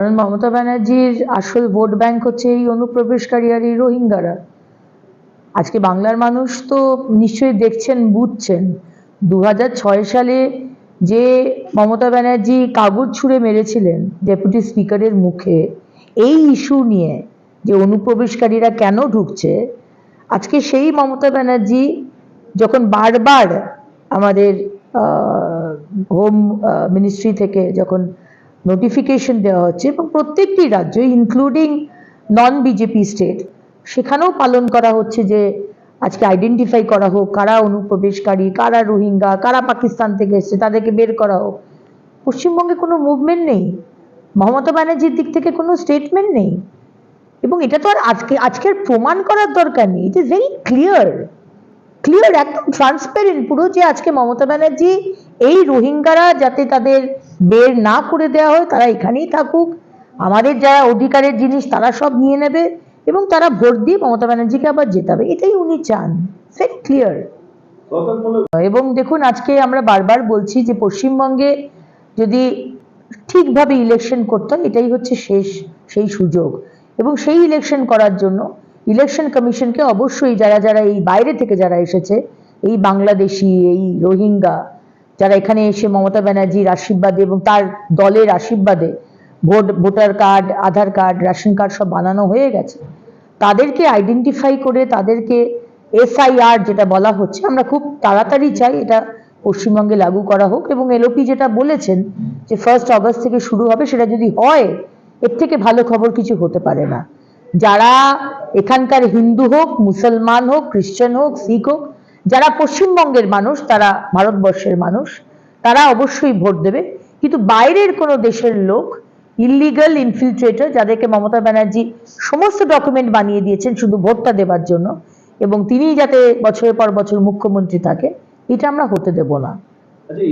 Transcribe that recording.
কারণ মমতা ব্যানার্জির আসল ভোট ব্যাংক হচ্ছে এই অনুপ্রবেশকারী আর এই রোহিঙ্গারা। আজকে বাংলার মানুষ তো নিশ্চয়ই দেখছেন, বুঝছেন। দু সালে যে মমতা ব্যানার্জি কাগজ ছুঁড়ে মেরেছিলেন ডেপুটি স্পিকারের মুখে, এই ইস্যু নিয়ে যে অনুপ্রবেশকারীরা কেন ঢুকছে, আজকে সেই মমতা ব্যানার্জি যখন বারবার আমাদের হোম মিনিস্ট্রি থেকে যখন নোটিফিকেশন দেওয়া হচ্ছে এবং প্রত্যেকটি রাজ্য ইনক্লুডিং নন বিজেপি স্টেট সেখানেও পালন করা হচ্ছে যে আজকে আইডেন্টিফাই করা হোক, কারা অনুপ্রবেশকারী, কারা রোহিঙ্গা, কারা পাকিস্তান থেকে এসছে, তাদেরকে বের করা হোক। পশ্চিমবঙ্গে কোনো মুভমেন্ট নেই। মমতা ব্যানার্জির দিক থেকে কোনো স্টেটমেন্ট নেই। এবং এটা তো আর আজকে, আজকের প্রমাণ করার দরকার নেই। It is very clear clear একদম ট্রান্সপারেন্ট পুরো যে আজকে মমতা ব্যানার্জি, এই রোহিঙ্গারা যাতে তাদের বের না করে দেওয়া হয়, তারা এখানেই থাকুক। আমাদের যারা অধিকারের জিনিস, তারা সব নিয়ে নেবে এবং তারা ভোট দিয়ে মমতা ব্যানার্জিকে আবার জেতাবে। এটাই উনি চান। ভেরি ক্লিয়ার এবং দেখুন, আজকে আমরা বারবার বলছি যে পশ্চিমবঙ্গে যদি ঠিকভাবে ইলেকশন করতে হয়, এটাই হচ্ছে শেষ, সেই সুযোগ। এবং সেই ইলেকশন করার জন্য ইলেকশন কমিশনকে অবশ্যই যারা যারা এই বাইরে থেকে যারা এসেছে, এই বাংলাদেশি, এই রোহিঙ্গা যারা এখানে এসে মমতা ব্যানার্জির আশীর্বাদে এবং তার দলের আশীর্বাদে vote, voter card, Aadhaar card, ration card সব বানানো হয়ে গেছে। তাদেরকে আইডেন্টিফাই করে তাদেরকে এসআইআর যেটা বলা হচ্ছে, আমরা খুব তাড়াতাড়ি চাই এটা পশ্চিমবঙ্গে লাগু করা হোক এবং এলওপি যেটা বলেছেন যে ফার্স্ট অগস্ট থেকে শুরু হবে, সেটা যদি হয়, এর থেকে ভালো খবর কিছু হতে পারে না। যারা এখানকার হিন্দু হোক, মুসলমান হোক, খ্রিস্টান হোক, শিখ হোক যারা পশ্চিমবঙ্গের মানুষ, তারা ভারতবর্ষের মানুষ, তারা অবশ্যই ভোট দেবে। কিন্তু বাইরের কোনো দেশের লোক ইলিগাল ইনফিলট্রেটার যাদেরকে মমতা ব্যানার্জি সমস্ত ডকুমেন্ট বানিয়ে দিয়েছেন শুধু ভোটটা দেবার জন্য, এবং তিনি যাতে বছরের পর বছর মুখ্যমন্ত্রী থাকে, এটা আমরা হতে দেব না। আচ্ছা